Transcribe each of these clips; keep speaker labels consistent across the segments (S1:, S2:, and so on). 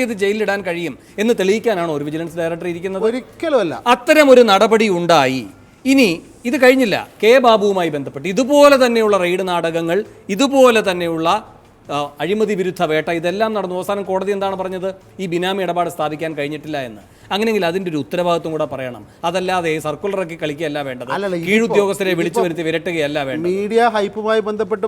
S1: ചെയ്ത് ജയിലിലിടാൻ കഴിയും എന്ന് തെളിയിക്കാനാണോ ഒരു വിജിലൻസ് ഡയറക്ടർ ഇരിക്കുന്നത്.
S2: ഒരിക്കലുമല്ല.
S1: അത്തരം ഒരു നടപടി ഉണ്ടായി. ഇനി ഇത് കഴിഞ്ഞില്ല. കെ ബാബുവുമായി ബന്ധപ്പെട്ട് ഇതുപോലെ തന്നെയുള്ള റെയ്ഡ് നാടകങ്ങൾ ഇതുപോലെ തന്നെയുള്ള അഴിമതി വിരുദ്ധ വേട്ട ഇതെല്ലാം നടന്നു. അവസാനം കോടതി എന്താണ് പറഞ്ഞത്? ഈ ബിനാമി ഇടപാട് സ്ഥാപിക്കാൻ കഴിഞ്ഞിട്ടില്ല എന്ന്. അങ്ങനെയെങ്കിൽ അതിന്റെ ഒരു ഉത്തരവാദിത്വം കൂടെ പറയണം. അതല്ലാതെ സർക്കുലർ ഇറക്കി കളിക്കുകയല്ല വേണ്ടത്.
S2: കീഴ് ഉദ്യോഗസ്ഥരെ
S1: കീഴുദ്യോഗസ്ഥരെ വിളിച്ചു വരുത്തി വിരട്ടുകയല്ല വേണ്ടത്.
S2: മീഡിയ ഹൈപ്പുമായി ബന്ധപ്പെട്ട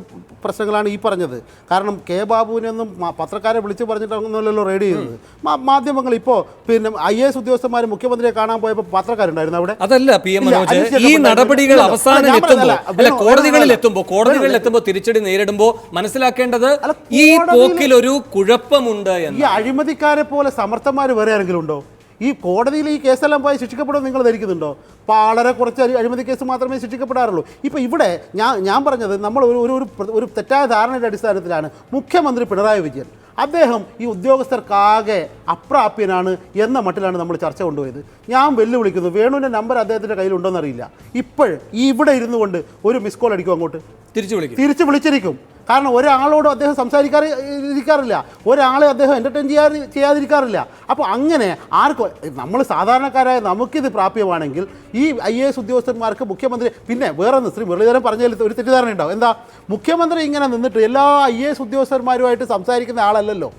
S2: പ്രശ്നങ്ങളാണ് ഈ പറഞ്ഞത്. കാരണം കെ ബാബുവിനൊന്നും പത്രക്കാരെ വിളിച്ചു പറഞ്ഞിട്ടൊന്നുമല്ലല്ലോ റെയ്ഡ് ചെയ്തത് മാ- മാധ്യമങ്ങൾ ഇപ്പോൾ പിന്നെ ഐ എസ് ഉദ്യോഗസ്ഥന്മാർ മുഖ്യമന്ത്രിയെ കാണാൻ പോയപ്പോൾ പത്രക്കാരുണ്ടായിരുന്നു അവിടെ.
S1: അതല്ല പി എം മനോജ്. ഈ നടപടികൾ അവസാനം എത്തുമ്പോൾ അല്ല കോടതികളിൽ എത്തുമ്പോൾ കോടതികളിൽ എത്തുമ്പോൾ തിരിച്ചടി നേരിടുമ്പോൾ മനസ്സിലാക്കേണ്ടത് ഈ പോക്കിൽ ഒരു കുഴപ്പമുണ്ട്
S2: ഈ അഴിമതിക്കാരെ പോലെ സമർത്ഥന്മാർ വേറെ ആരെങ്കിലും ഉണ്ടോ? ഈ കോടതിയിൽ ഈ കേസെല്ലാം പോയി ശിക്ഷിക്കപ്പെടുമെന്ന് നിങ്ങൾ ധരിക്കുന്നുണ്ടോ? വളരെ കുറച്ച് അഴി- അഴിമതി കേസ് മാത്രമേ ശിക്ഷിക്കപ്പെടാറുള്ളൂ. ഇപ്പോൾ ഇവിടെ ഞാൻ ഞാൻ പറഞ്ഞത് നമ്മൾ ഒരു ഒരു- ഒരു തെറ്റായ ധാരണയുടെ അടിസ്ഥാനത്തിലാണ് മുഖ്യമന്ത്രി പിണറായി വിജയൻ. അദ്ദേഹം ഈ ഉദ്യോഗസ്ഥർക്കാകെ അപ്രാപ്യനാണ് എന്ന മട്ടിലാണ് നമ്മൾ ചർച്ച കൊണ്ടുപോയത്. ഞാൻ വെല്ലുവിളിക്കുന്നു വേണുവിന്റെ നമ്പർ അദ്ദേഹത്തിന്റെ കയ്യിലുണ്ടോയെന്നറിയില്ല ഇപ്പോൾ ഈ ഇവിടെ ഇരുന്നു കൊണ്ട് ഒരു മിസ് കോൾ അടിക്കും അങ്ങോട്ട്.
S1: തിരിച്ചു വിളിക്കും.
S2: തിരിച്ചു വിളിച്ചിരിക്കും. കാരണം ഒരാളോടും അദ്ദേഹം സംസാരിക്കാറ് ഇരിക്കാറില്ല. ഒരാളെ അദ്ദേഹം എന്റർടൈൻ ചെയ്യാറ് ചെയ്യാതിരിക്കാറില്ല. അപ്പോൾ അങ്ങനെ ആർക്കും നമ്മൾ സാധാരണക്കാരായ നമുക്കിത് പ്രാപ്യമാണെങ്കിൽ ഈ ഐ എ എസ് ഉദ്യോഗസ്ഥന്മാർക്ക് മുഖ്യമന്ത്രി പിന്നെ വേറൊന്ന് ശ്രീ മുരളീധരൻ പറഞ്ഞതിൽ ഒരു തെറ്റിദ്ധാരണ ഉണ്ടാവും. എന്താ? മുഖ്യമന്ത്രി ഇങ്ങനെ നിന്നിട്ട് എല്ലാ ഐ എ എസ് ഉദ്യോഗസ്ഥന്മാരുമായിട്ട് സംസാരിക്കുന്ന ആളല്ലല്ലോ.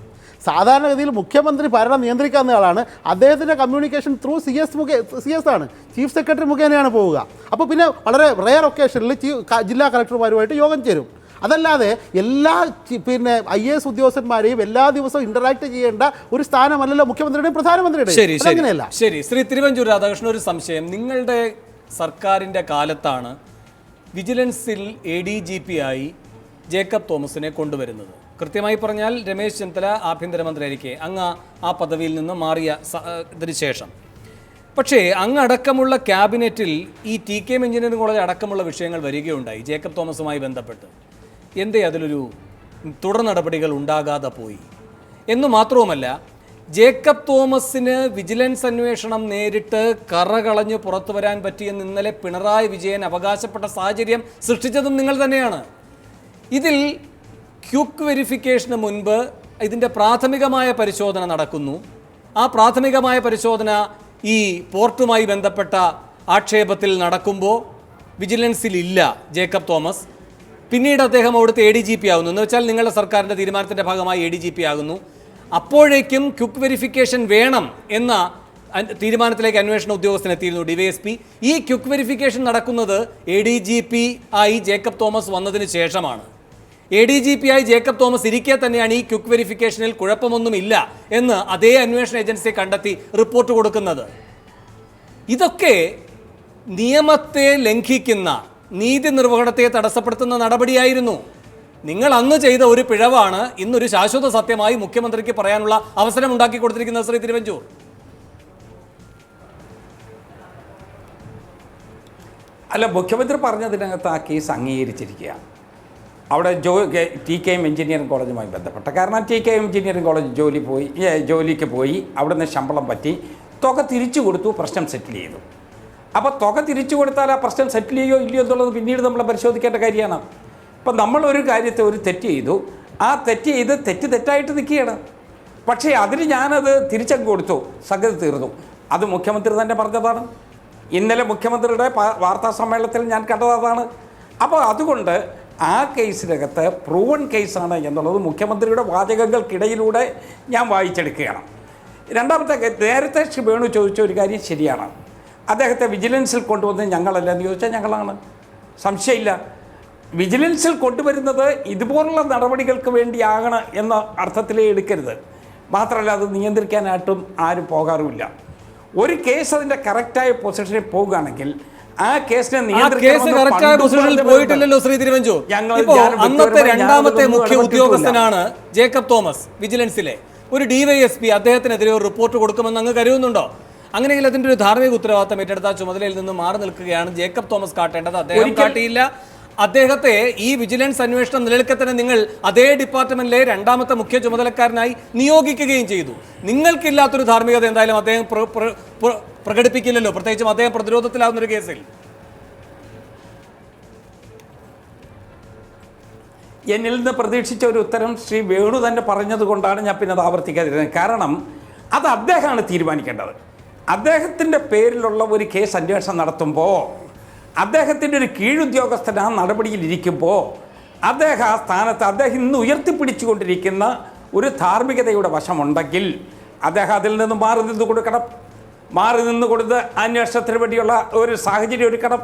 S2: സാധാരണഗതിയിൽ മുഖ്യമന്ത്രി ഭരണം നിയന്ത്രിക്കാവുന്ന ആളാണ്. അദ്ദേഹത്തിന്റെ കമ്മ്യൂണിക്കേഷൻ ത്രൂ സി എസ് മുഖേ സി എസ് ആണ്. ചീഫ് സെക്രട്ടറി മുഖേനയാണ് പോവുക. അപ്പോൾ പിന്നെ വളരെ റെയർ ഒക്കേഷനിൽ ജില്ലാ കളക്ടർമാരുമായിട്ട് യോഗം ചേരും. അതല്ലാതെ എല്ലാ പിന്നെ ഐ എ എസ് ഉദ്യോഗസ്ഥന്മാരെയും എല്ലാ ദിവസവും ഇന്ററാക്ട് ചെയ്യേണ്ട ഒരു സ്ഥാനമല്ലല്ലോ മുഖ്യമന്ത്രിയുടെയും പ്രധാനമന്ത്രിയുടെയും.
S1: ശരി ശരി. ശ്രീ തിരുവഞ്ചൂർ രാധാകൃഷ്ണൻ ഒരു സംശയം. നിങ്ങളുടെ സർക്കാരിന്റെ കാലത്താണ് വിജിലൻസിൽ എ ഡി ജി പി ആയി ജേക്കബ് തോമസിനെ കൊണ്ടുവരുന്നത്. കൃത്യമായി പറഞ്ഞാൽ രമേശ് ചെന്നിത്തല ആഭ്യന്തരമന്ത്രിയായിരിക്കെ. അങ്ങ് ആ പദവിയിൽ നിന്ന് മാറിയ ഇതിന് ശേഷം. പക്ഷേ അങ്ങ് അടക്കമുള്ള ക്യാബിനറ്റിൽ ഈ T K M engineering college അടക്കമുള്ള വിഷയങ്ങൾ വരികയുണ്ടായി ജേക്കബ് തോമസുമായി ബന്ധപ്പെട്ട്. എന്തേ അതിലൊരു തുടർ നടപടികൾ ഉണ്ടാകാതെ പോയി? എന്നു മാത്രവുമല്ല ജേക്കബ് തോമസിന് വിജിലൻസ് അന്വേഷണം നേരിട്ട് കറകളഞ്ഞ് പുറത്തു വരാൻ പറ്റിയെന്ന് ഇന്നലെ പിണറായി വിജയൻ അവകാശപ്പെട്ട സാഹചര്യം സൃഷ്ടിച്ചതും നിങ്ങൾ തന്നെയാണ്. ഇതിൽ ക്യുക്ക് വെരിഫിക്കേഷന് മുൻപ് ഇതിന്റെ പ്രാഥമികമായ പരിശോധന നടക്കുന്നു. ആ പ്രാഥമികമായ പരിശോധന ഈ പോർട്ടുമായി ബന്ധപ്പെട്ട ആക്ഷേപത്തിൽ നടക്കുമ്പോൾ വിജിലൻസിൽ ഇല്ല ജേക്കബ് തോമസ്. പിന്നീട് അദ്ദേഹം അവിടുത്തെ എ ഡി ജി പി ആകുന്നു എന്ന് വെച്ചാൽ നിങ്ങളുടെ സർക്കാരിന്റെ തീരുമാനത്തിന്റെ ഭാഗമായി എ ഡി ജി പി ആകുന്നു. അപ്പോഴേക്കും ക്യുക്ക് വെരിഫിക്കേഷൻ വേണം എന്ന തീരുമാനത്തിലേക്ക് അന്വേഷണ ഉദ്യോഗസ്ഥൻ എത്തിയിരുന്നു ഡിവൈഎസ്പി ഈ ക്യുക്ക് വെരിഫിക്കേഷൻ നടക്കുന്നത് എ ഡി ജി പി ആയി ജേക്കബ് തോമസ് വന്നതിന് ശേഷമാണ്. എ ഡി ജി പി ആയി ജേക്കബ് തോമസ് ഇരിക്കെ തന്നെയാണ് ഈ ക്യുക്ക് വെരിഫിക്കേഷനിൽ കുഴപ്പമൊന്നുമില്ല എന്ന് അതേ അന്വേഷണ ഏജൻസിയെ കണ്ടെത്തി റിപ്പോർട്ട് കൊടുക്കുന്നത്. ഇതൊക്കെ നിയമത്തെ ലംഘിക്കുന്ന നീതി നിർവഹണത്തെ തടസ്സപ്പെടുത്തുന്ന നടപടിയായിരുന്നു. നിങ്ങൾ അന്ന് ചെയ്ത ഒരു പിഴവാണ് ഇന്നൊരു ശാശ്വത സത്യമായി മുഖ്യമന്ത്രിക്ക് പറയാനുള്ള അവസരം ഉണ്ടാക്കി കൊടുത്തിരിക്കുന്നത് ശ്രീ തിരുവഞ്ചൂർ.
S3: അല്ല മുഖ്യമന്ത്രി പറഞ്ഞതിനകത്ത് ആ കേസ് അംഗീകരിച്ചിരിക്കുക അവിടെ ജോ ടി കെ എം എഞ്ചിനീയറിംഗ് കോളേജുമായി ബന്ധപ്പെട്ട. കാരണം T K M engineering college ജോലി പോയി ജോലിക്ക് പോയി അവിടുന്ന് ശമ്പളം പറ്റി തുക തിരിച്ചു കൊടുത്തു പ്രശ്നം സെറ്റിൽ ചെയ്തു. അപ്പോൾ തുക തിരിച്ചു കൊടുത്താൽ ആ പ്രശ്നം സെറ്റിൽ ചെയ്യോ ഇല്ലയോ എന്നുള്ളത് പിന്നീട് നമ്മൾ പരിശോധിക്കേണ്ട കാര്യമാണ്. ഇപ്പം നമ്മളൊരു കാര്യത്തെ ഒരു തെറ്റ് ചെയ്തു. ആ തെറ്റ് ചെയ്ത് തെറ്റ് തെറ്റായിട്ട് നിൽക്കുകയാണ്. പക്ഷേ അതിന് ഞാനത് തിരിച്ചങ്ങ് കൊടുത്തു. സംഗതി തീർന്നു. അത് മുഖ്യമന്ത്രി തന്നെ പറഞ്ഞതാണ്. ഇന്നലെ മുഖ്യമന്ത്രിയുടെ വാർത്താ സമ്മേളനത്തിൽ ഞാൻ കണ്ടതാണ് അപ്പോൾ അതുകൊണ്ട് ആ കേസിനകത്ത് പ്രൂവൺ കേസാണ് എന്നുള്ളത് മുഖ്യമന്ത്രിയുടെ വാചകങ്ങൾക്കിടയിലൂടെ ഞാൻ വായിച്ചെടുക്കുകയാണ്. രണ്ടാമത്തെ നേരത്തെ വേണു ചോദിച്ച ഒരു കാര്യം ശരിയാണ്. അദ്ദേഹത്തെ വിജിലൻസിൽ കൊണ്ടുവന്ന് ഞങ്ങളല്ല എന്ന് ചോദിച്ചാൽ ഞങ്ങളാണ്. സംശയമില്ല. വിജിലൻസിൽ കൊണ്ടുവരുന്നത് ഇതുപോലുള്ള നടപടികൾക്ക് വേണ്ടിയാകണം എന്ന അർത്ഥത്തിലേ എടുക്കരുത്. മാത്രമല്ല അത് നിയന്ത്രിക്കാനായിട്ടും ആരും പോകാറുമില്ല. ഒരു കേസ് അതിന്റെ കറക്റ്റായ പൊസിഷനിൽ പോകുകയാണെങ്കിൽ ആ കേസിനെ
S1: കറക്റ്റായ പൊസിഷനിൽ പോയിട്ടില്ലല്ലോ ശ്രീ
S3: തിരുവഞ്ചു.
S1: അന്നത്തെ രണ്ടാമത്തെ മുഖ്യ ഉദ്യോഗസ്ഥനാണ് ജേക്കബ് തോമസ് വിജിലൻസിലെ. ഒരു ഡിവൈഎസ്പി അദ്ദേഹത്തിനെതിരെ ഒരു റിപ്പോർട്ട് കൊടുക്കുമെന്ന് അങ്ങ് കരുതുന്നുണ്ടോ? അങ്ങനെയെങ്കിൽ അതിന്റെ ഒരു ധാർമ്മിക ഉത്തരവാദിത്തം ഏറ്റെടുത്ത ചുമതലയിൽ നിന്ന് മാറി നിൽക്കുകയാണ് ജേക്കബ് തോമസ് കാട്ടേണ്ടത്. അദ്ദേഹം കാട്ടിയില്ല. അദ്ദേഹത്തെ ഈ വിജിലൻസ് അന്വേഷണം നിലനിൽക്കെ തന്നെ നിങ്ങൾ അതേ ഡിപ്പാർട്ട്മെന്റിലെ രണ്ടാമത്തെ മുഖ്യ ചുമതലക്കാരനായി നിയോഗിക്കുകയും ചെയ്തു. നിങ്ങൾക്കില്ലാത്തൊരു ധാർമ്മികത എന്തായാലും അദ്ദേഹം പ്ര- പ്ര- പ്ര- പ്രകടിപ്പിക്കില്ലല്ലോ. പ്രത്യേകിച്ചും അദ്ദേഹം പ്രതിരോധത്തിലാവുന്ന ഒരു കേസിൽ.
S3: എന്നിൽ നിന്ന് പ്രതീക്ഷിച്ച ഒരു ഉത്തരം ശ്രീ വേണു തന്നെ പറഞ്ഞതുകൊണ്ടാണ് ഞാൻ പിന്നെ അത് ആവർത്തിക്കാതിരുന്നത്. കാരണം അത് അദ്ദേഹമാണ് തീരുമാനിക്കേണ്ടത്. അദ്ദേഹത്തിന്റെ പേരിലുള്ള ഒരു കേസ് അന്വേഷണം നടത്തുമ്പോൾ അദ്ദേഹത്തിന്റെ ഒരു കീഴുദ്യോഗസ്ഥൻ ആ നടപടിയിൽ ഇരിക്കുമ്പോൾ അദ്ദേഹം ആ സ്ഥാനത്ത് അദ്ദേഹം ഇന്ന് ഉയർത്തിപ്പിടിച്ചുകൊണ്ടിരിക്കുന്ന ഒരു ധാർമ്മികതയുടെ വശമുണ്ടെങ്കിൽ അദ്ദേഹം അതിൽ നിന്ന് മാറി നിന്ന് കൊടുക്കണം മാറി നിന്ന് കൊടുത്ത് അന്വേഷണത്തിന് വേണ്ടിയുള്ള ഒരു സാഹചര്യം ഒരുക്കണം.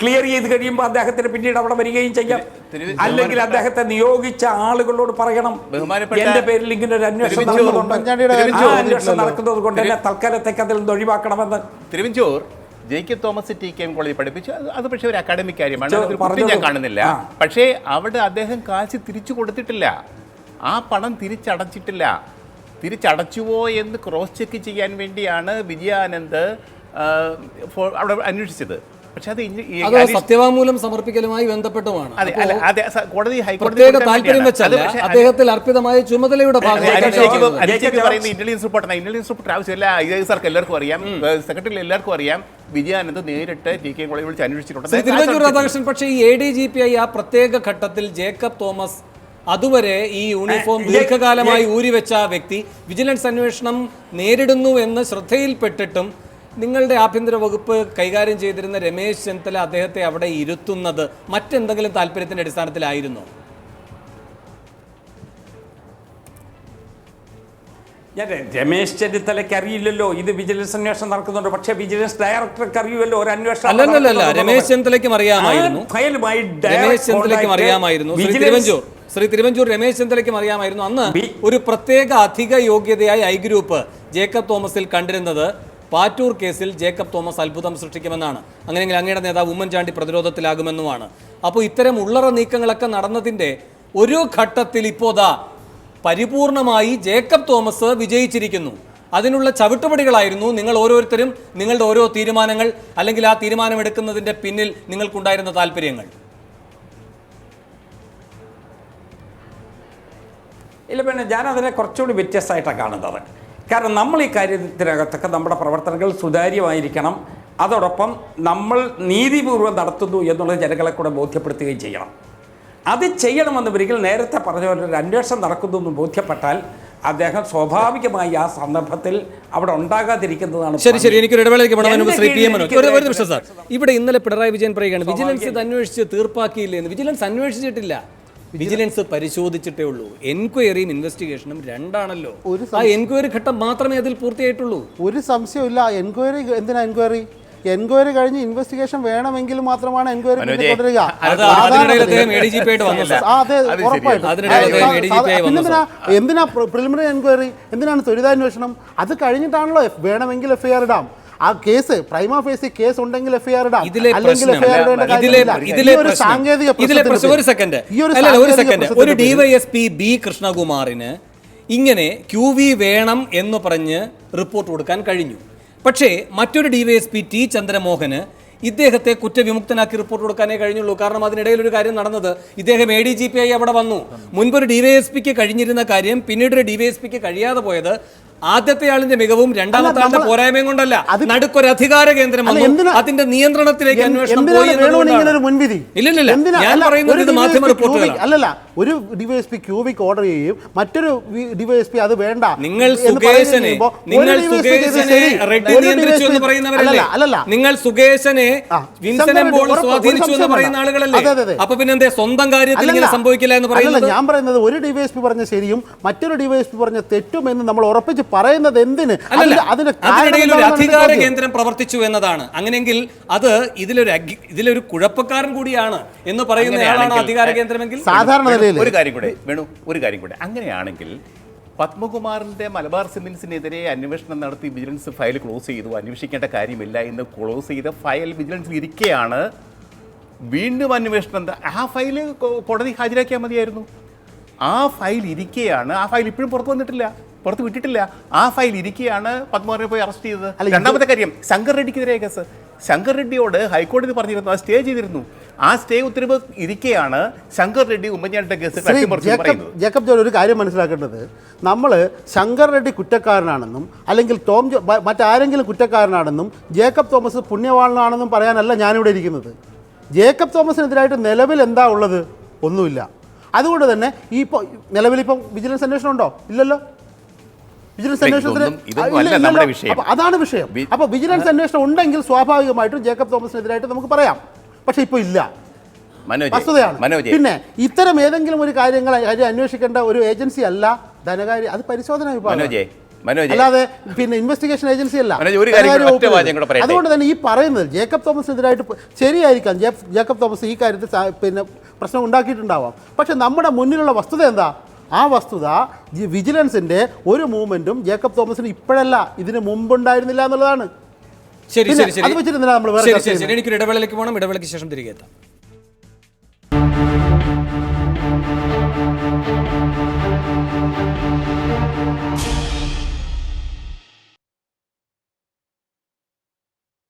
S3: ക്ലിയർ ചെയ്ത് കഴിയുമ്പോൾ അദ്ദേഹത്തിന് പിന്നീട് അവിടെ വരികയും ചെയ്യാം. അല്ലെങ്കിൽ അദ്ദേഹത്തെ നിയോഗിച്ച ആളുകളോട് പറയണം. എന്റെ പേരിൽ ഇങ്ങനെ ഒരു അന്വേഷണം. നടക്കുന്നത് കൊണ്ട് തന്നെ തൽക്കാലത്തേക്ക് അതിൽ നിന്ന് ഒഴിവാക്കണമെന്ന്.
S4: Thiruvanchoor K Thomas T K M കോളേജിൽ പഠിപ്പിച്ചു. അത് പക്ഷേ ഒരു അക്കാഡമിക് കാര്യമാണ്. ഞാൻ കാണുന്നില്ല. പക്ഷേ അവിടെ അദ്ദേഹം കാശ് തിരിച്ചു കൊടുത്തിട്ടില്ല. ആ പണം തിരിച്ചടച്ചിട്ടില്ല. തിരിച്ചടച്ചുവോ എന്ന് ക്രോസ് ചെക്ക് ചെയ്യാൻ വേണ്ടിയാണ് വിജയാനന്ദ് അവിടെ അന്വേഷിച്ചത്. പക്ഷേ അത്
S1: അത് സത്യവാങ്മൂലം സമർപ്പിക്കലുമായി ബന്ധപ്പെട്ടുമാണ്.
S4: കോടതി
S1: പ്രത്യേക താല്പര്യം
S4: അത്
S1: അദ്ദേഹത്തിൽ അർപ്പിതമായ ചുമതലയുടെ ഭാഗമായി
S4: ഇന്റലിജൻസ് റിപ്പോർട്ടാണ് ഇന്റലിജൻസ് റിപ്പോർട്ട് ആവശ്യമില്ല ഐ എസ് ആർക്ക് എല്ലാവർക്കും അറിയാം. സെക്രട്ടറി എല്ലാവർക്കും അറിയാം. വിജയാനന്ദ് നേരിട്ട് ടി കെ കോളേജ് വിളിച്ച് അന്വേഷിച്ചിട്ടുണ്ട്.
S1: തിരുവഞ്ചൂർ രാധാകൃഷ്ണൻ പക്ഷേ ഈ എ ഡി ജി പി ഐ ആ പ്രത്യേക ഘട്ടത്തിൽ ജേക്കബ് തോമസ് അതുവരെ ഈ യൂണിഫോം ദീർഘകാലമായി ഊരിവെച്ച വ്യക്തി വിജിലൻസ് അന്വേഷണം നേരിടുന്നു എന്ന് ശ്രദ്ധയിൽപ്പെട്ടിട്ടും നിങ്ങളുടെ ആഭ്യന്തര വകുപ്പ് കൈകാര്യം ചെയ്തിരുന്ന രമേശ് ചെന്നിത്തല അദ്ദേഹത്തെ അവിടെ ഇരുത്തുന്നത് മറ്റെന്തെങ്കിലും താല്പര്യത്തിന്റെ അടിസ്ഥാനത്തിലായിരുന്നോ?
S3: ഞാൻ രമേശ് ചെന്നിത്തലയ്ക്ക് അറിയില്ലല്ലോ. ഇത് വിജിലൻസ് അന്വേഷണം നടക്കുന്നുണ്ട്. പക്ഷേ വിജിലൻസ് ഡയറക്ടർക്ക് അറിയുമല്ലോ. ഒരു അന്വേഷണം.
S1: രമേശ് ചെന്നിത്തലയ്ക്കും അറിയാമായിരുന്നു.
S3: ഫയലുമായി
S1: രമേശ് ചെന്നിത്തലയ്ക്കും അറിയാമായിരുന്നു. തിരുവഞ്ചൂർ ശ്രീ തിരുവഞ്ചൂർ രമേശ് ചെന്നിത്തലയ്ക്കും അറിയാമായിരുന്നു. അന്ന് ഒരു പ്രത്യേക അധിക യോഗ്യതയായി ഐ ഗ്രൂപ്പ് ജേക്കബ് തോമസിൽ കണ്ടിരുന്നത് പാറ്റൂർ കേസിൽ ജേക്കബ് തോമസ് അത്ഭുതം സൃഷ്ടിക്കുമെന്നാണ്. അങ്ങനെയെങ്കിൽ അങ്ങയുടെ നേതാവ് ഉമ്മൻചാണ്ടി പ്രതിരോധത്തിലാകുമെന്നുമാണ്. അപ്പോൾ ഇത്തരം ഉള്ളറ നീക്കങ്ങളൊക്കെ നടന്നതിന്റെ ഒരു ഘട്ടത്തിൽ ഇപ്പോൾ ദാ പരിപൂർണമായി ജേക്കബ് തോമസ് വിജയിച്ചിരിക്കുന്നു. അതിനുള്ള ചവിട്ടുപടികളായിരുന്നു നിങ്ങൾ ഓരോരുത്തരും നിങ്ങളുടെ ഓരോ തീരുമാനങ്ങൾ അല്ലെങ്കിൽ ആ തീരുമാനമെടുക്കുന്നതിന്റെ പിന്നിൽ നിങ്ങൾക്കുണ്ടായിരുന്ന താല്പര്യങ്ങൾ
S3: ഇല്ല പിന്നെ ഞാൻ അതിനെ കുറച്ചുകൂടി വ്യത്യസ്തമായിട്ടാണ് കാണുന്നത്. കാരണം നമ്മൾ ഈ കാര്യത്തിനകത്തൊക്കെ നമ്മുടെ പ്രവർത്തനങ്ങൾ സുതാര്യമായിരിക്കണം. അതോടൊപ്പം നമ്മൾ നീതിപൂർവം നടത്തുന്നു എന്നുള്ളത് ജനങ്ങളെ കൂടെ ബോധ്യപ്പെടുത്തുകയും ചെയ്യണം. അത് ചെയ്യണമെന്ന് ഒരിക്കൽ നേരത്തെ പറഞ്ഞ പോലെ ഒരു അന്വേഷണം നടക്കുന്നു എന്ന് ബോധ്യപ്പെട്ടാൽ അദ്ദേഹം സ്വാഭാവികമായി ആ സന്ദർഭത്തിൽ അവിടെ ഉണ്ടാകാതിരിക്കുന്നതാണ്
S1: ശരി ശരി. എനിക്കൊരു ഇടവേളയ്ക്ക് നിമിഷം സാർ. ഇവിടെ ഇന്നലെ പിണറായി വിജയൻ പറയുകയാണ് വിജിലൻസ് ഇത് അന്വേഷിച്ച് തീർപ്പാക്കിയില്ലെന്ന് വിജിലൻസ് അന്വേഷിച്ചിട്ടില്ല. വിജിലൻസ് പരിശോധിച്ചിട്ടേ ഉള്ളൂ. എൻക്വയറിയും ഇൻവെസ്റ്റിഗേഷനും രണ്ടാണല്ലോ.
S2: ഒരു
S1: ആ എൻക്വയറി ഘട്ടം മാത്രമേ അതിൽ പൂർത്തിയായിട്ടുള്ളൂ.
S2: ഒരു സംശയമില്ല എൻക്വയറി എന്തിനാ എൻക്വയറി എൻക്വയറി കഴിഞ്ഞ് ഇൻവെസ്റ്റിഗേഷൻ വേണമെങ്കിൽ മാത്രമാണ് എൻക്വയറി തുടരുക
S1: അത്
S2: സാധാരണ
S1: അതിനിടയിൽ അദ്ദേഹം
S2: നിലയിൽ-
S1: എ ഡി ജി പി ആയിട്ട് വന്നു
S2: ആ, അതെ
S4: അത്
S2: ഉറപ്പായിട്ടും.
S1: അതിനിടയിൽ അദ്ദേഹം ADGP ആയി വന്നു
S2: പിന്നെന്തിനാ എന്തിനാ പ്രിലിമിനറി എൻക്വയറി എന്തിനാണ് ത്വരിതാന്വേഷണം? അത് കഴിഞ്ഞിട്ടാണല്ലോ എഫ്- വേണമെങ്കിൽ എഫ്ഐആർ ഇടാം. ആ കേസ് പ്രൈമ ഫേസി കേസ് ഉണ്ടെങ്കിൽ എഫ്ഐആർ ഇടാം. അല്ലെങ്കിൽ എഫ്ഐആർ ഇടേണ്ട സാങ്കേതിക
S1: ഒരു സെക്കൻഡ്
S2: ഒരു
S1: സെക്കൻഡ് ഒരു ഡിവൈഎസ്പി ബി കൃഷ്ണകുമാറിന് ഇങ്ങനെ ക്യു വി വേണം എന്ന് പറഞ്ഞ് റിപ്പോർട്ട് കൊടുക്കാൻ കഴിഞ്ഞു. പക്ഷേ മറ്റൊരു ഡിവൈഎസ്പി ടി ചന്ദ്രമോഹന് ഇദ്ദേഹത്തെ കുറ്റവിമുക്തനാക്കി റിപ്പോർട്ട് കൊടുക്കാനേ കഴിഞ്ഞുള്ളൂ. കാരണം അതിനിടയിൽ ഒരു കാര്യം നടന്നത് ഇദ്ദേഹം എ ഡി ജി പി ആയി അവിടെ വന്നു. മുൻപൊരു ഡിവൈഎസ്പിക്ക് കഴിഞ്ഞിരുന്ന കാര്യം പിന്നീട് ഒരു ഡിവൈഎസ്പിക്ക് കഴിയാതെ പോയത് ആദ്യത്തെ ആളിന്റെ മികവും രണ്ടാമത്തെ ആളിന്റെ പോരായ്മയും കൊണ്ടല്ല. നടുക്കൊരു അധികാര കേന്ദ്രം വന്നു. അതിന്റെ നിയന്ത്രണത്തിലേക്ക് അന്വേഷണം പോയി
S2: എന്തിനാ-
S1: ഞാൻ പറയുന്നത് ഇത് മാധ്യമ
S2: റിപ്പോർട്ടുകൾ അല്ലല്ല ഒരു ഡിവൈഎസ്പി ക്യൂബിക് ഓർഡർ ചെയ്യും മറ്റൊരു ഡിവൈഎസ്പി അത് വേണ്ട
S1: നിങ്ങൾ സുകേശനെ നിങ്ങൾ സുകേശനെ റെഡ്ഡി നിയന്ത്രിച്ചു എന്ന് പറയുന്നവരല്ലേ?
S2: അല്ലല്ല,
S1: നിങ്ങൾ സുകേശനെ
S2: ഉറപ്പ്, ഒരു
S1: സ്വാധീനിച്ചു എന്ന് പറയുന്ന ആളുകളല്ലേ. അപ്പൊ പിന്നെ എന്തേ സ്വന്തം കാര്യത്തിൽ ഇങ്ങനെ സംഭവിക്കില്ല എന്ന് പറയുന്നത്?
S2: ഞാൻ പറയുന്നത് ഒരു ഡിവൈഎസ്പി പറഞ്ഞ ശരിയും മറ്റൊരു ഡിവൈഎസ്പി പറഞ്ഞ തെറ്റും എന്ന് നമ്മൾ ഉറപ്പിച്ച് പറയുന്നത് എന്തിന്?
S1: അതിനിടയിൽ ഒരു അധികാര കേന്ദ്രം പ്രവർത്തിച്ചു എന്നതാണ്. അങ്ങനെയെങ്കിൽ അത് ഇതിലൊരു ഇതിലൊരു കുഴപ്പക്കാരൻ കൂടിയാണ് എന്ന്
S4: പറയുന്നതാണ്
S1: അധികാര കേന്ദ്രമെങ്കിൽ?
S2: സാധാരണ നിലയിൽ
S4: ഒരു കാര്യം കൂടെ വേണു ഒരു കാര്യം കൂടെ. അങ്ങനെയാണെങ്കിൽ പത്മകുമാറിന്റെ മലബാർ സിമിൻസിനെതിരെ അന്വേഷണം നടത്തി വിജിലൻസ് ഫയൽ ക്ലോസ് ചെയ്തു. അന്വേഷിക്കേണ്ട കാര്യമില്ല എന്ന് ക്ലോസ് ചെയ്ത ഫയൽ വിജിലൻസിൽ ഇരിക്കെയാണ്. വീണ്ടും അന്വേഷണം എന്താ ആ ഫയൽ കോടതി ഹാജരാക്കിയാൽ മതിയായിരുന്നു. ആ ഫയൽ ഇരിക്കെയാണ്. ആ ഫയൽ ഇപ്പോഴും പുറത്തു വന്നിട്ടില്ല. പുറത്ത് വിട്ടിട്ടില്ല. ആ ഫയൽ ഇരിക്കുകയാണ് പത്മകുമാറിനെ പോയി അറസ്റ്റ് ചെയ്തത്.
S2: അല്ല,
S4: രണ്ടാമത്തെ കാര്യം ശങ്കർ റെഡ്ഡിക്കെതിരെ കേസ്. ശങ്കർ റെഡ്ഡിയോട് ഹൈക്കോടതി പറഞ്ഞിരുന്നു ആ സ്റ്റേ ചെയ്തിരുന്നു. ആ സ്റ്റേ ഉത്തരവ് ഇരിക്കെയാണ് ശങ്കർ റെഡ്ഡി ഉമ്മൻചാണ്ടിയുടെ കേസ്
S2: ജേക്കബ് ജോൺ ഒരു കാര്യം മനസ്സിലാക്കേണ്ടത്. നമ്മൾ ശങ്കർ റെഡ്ഡി കുറ്റക്കാരനാണെന്നും അല്ലെങ്കിൽ ടോം ജോ മറ്റാരെങ്കിലും കുറ്റക്കാരനാണെന്നും ജേക്കബ് തോമസ് പുണ്യവാളനാണെന്നും പറയാനല്ല ഞാനിവിടെ ഇരിക്കുന്നത്. ജേക്കബ് തോമസിനെതിരായിട്ട് നിലവിൽ എന്താ ഉള്ളത്? ഒന്നുമില്ല. അതുകൊണ്ട് തന്നെ ഈ ഇപ്പോൾ നിലവിലിപ്പം വിജിലൻസ് അന്വേഷണം ഉണ്ടോ? ഇല്ലല്ലോ. വിജിലൻസ് അന്വേഷണത്തിന്. അതാണ് വിഷയം. അപ്പൊ വിജിലൻസ് അന്വേഷണം ഉണ്ടെങ്കിൽ സ്വാഭാവികമായിട്ടും ജേക്കബ് തോമസിനെതിരായിട്ട് നമുക്ക് പറയാം. പക്ഷെ ഇപ്പോൾ ഇല്ല. വസ്തുതയാണ്. പിന്നെ ഇത്തരം ഏതെങ്കിലും ഒരു കാര്യങ്ങൾ കാര്യം അന്വേഷിക്കേണ്ട ഒരു ഏജൻസി അല്ല ധനകാര്യ അത് പരിശോധന വിഭാഗം. അല്ലാതെ പിന്നെ ഇൻവെസ്റ്റിഗേഷൻ ഏജൻസി അല്ല. അതുകൊണ്ട് തന്നെ ഈ പറയുന്നത് ജേക്കബ് തോമസിനെതിരായിട്ട് ശരിയായിരിക്കാം. ജേക്കബ് തോമസ് ഈ കാര്യത്തിൽ പിന്നെ പ്രശ്നം ഉണ്ടാക്കിയിട്ടുണ്ടാവാം. പക്ഷെ നമ്മുടെ മുന്നിലുള്ള വസ്തുത എന്താ? ആ വസ്തുത ഈ വിജിലൻസിന്റെ ഒരു മൂവ്മെന്റും ജേക്കബ് തോമസിന് ഇപ്പോഴല്ല ഇതിന് മുമ്പുണ്ടായിരുന്നില്ല എന്നുള്ളതാണ്.
S1: ശരി ശരി ശരി. ശരി? ശരി എനിക്കൊരു ഇടവേളയിലേക്ക് പോകണം ഇടവേളയ്ക്ക് ശേഷം തിരികെ എത്താം.